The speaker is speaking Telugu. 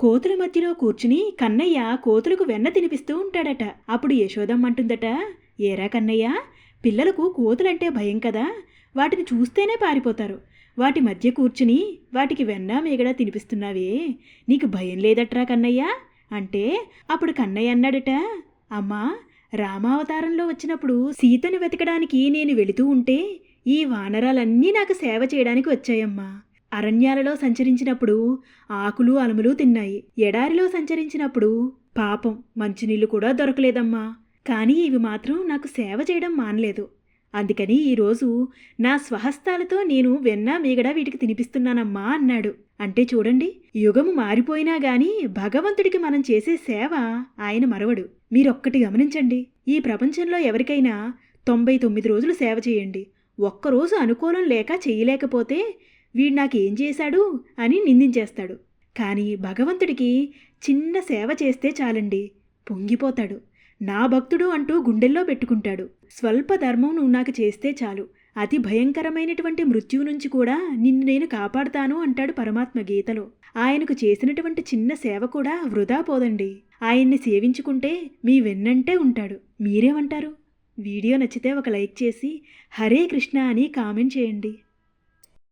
కోతుల మధ్యలో కూర్చుని కన్నయ్య కోతులకు వెన్న తినిపిస్తూ ఉంటాడట. అప్పుడు యశోదమ్మంటుందట ఏరా కన్నయ్య పిల్లలకు కోతులంటే భయం కదా? వాటిని చూస్తేనే పారిపోతారు. వాటి మధ్య కూర్చుని వాటికి వెన్న మేగడ తినిపిస్తున్నావే. నీకు భయం లేదట్రా కన్నయ్య? అంటే అప్పుడు కన్నయ్య అన్నాడట అమ్మా రామావతారంలో వచ్చినప్పుడు సీతను వెతకడానికి నేను వెళుతూ ఉంటే ఈ వానరాలన్నీ నాకు సేవ చేయడానికి వచ్చాయమ్మా. అరణ్యాలలో సంచరించినప్పుడు ఆకులు అలములు తిన్నాయి. ఎడారిలో సంచరించినప్పుడు పాపం మంచినీళ్ళు కూడా దొరకలేదమ్మా. కానీ ఇవి మాత్రం నాకు సేవ చేయడం మానలేదు. అందుకని ఈరోజు నా స్వహస్తాలతో నేను వెన్న మీగడ వీటికి తినిపిస్తున్నానమ్మా అన్నాడు. అంటే చూడండి యుగము మారిపోయినా గాని భగవంతుడికి మనం చేసే సేవ ఆయన మరవడు. మీరొక్కటి గమనించండి ఈ ప్రపంచంలో ఎవరికైనా తొంభై తొమ్మిది రోజులు సేవ చేయండి. ఒక్కరోజు అనుకూలం లేక చేయలేకపోతే వీడు నాకేం చేశాడు అని నిందించేస్తాడు. కానీ భగవంతుడికి చిన్న సేవ చేస్తే చాలండి. పొంగిపోతాడు. నా భక్తుడు అంటూ గుండెల్లో పెట్టుకుంటాడు. స్వల్ప ధర్మం నువ్వు నాకు చేస్తే చాలు. అతి భయంకరమైనటువంటి మృత్యువు నుంచి కూడా నిన్ను నేను కాపాడుతాను అంటాడు పరమాత్మ గీతలో. ఆయనకు చేసినటువంటి చిన్న సేవ కూడా వృధా పోదండి. ఆయన్ని సేవించుకుంటే మీ వెన్నంటే ఉంటాడు. మీరేమంటారు? వీడియో నచ్చితే ఒక లైక్ చేసి హరే కృష్ణ అని కామెంట్ చేయండి.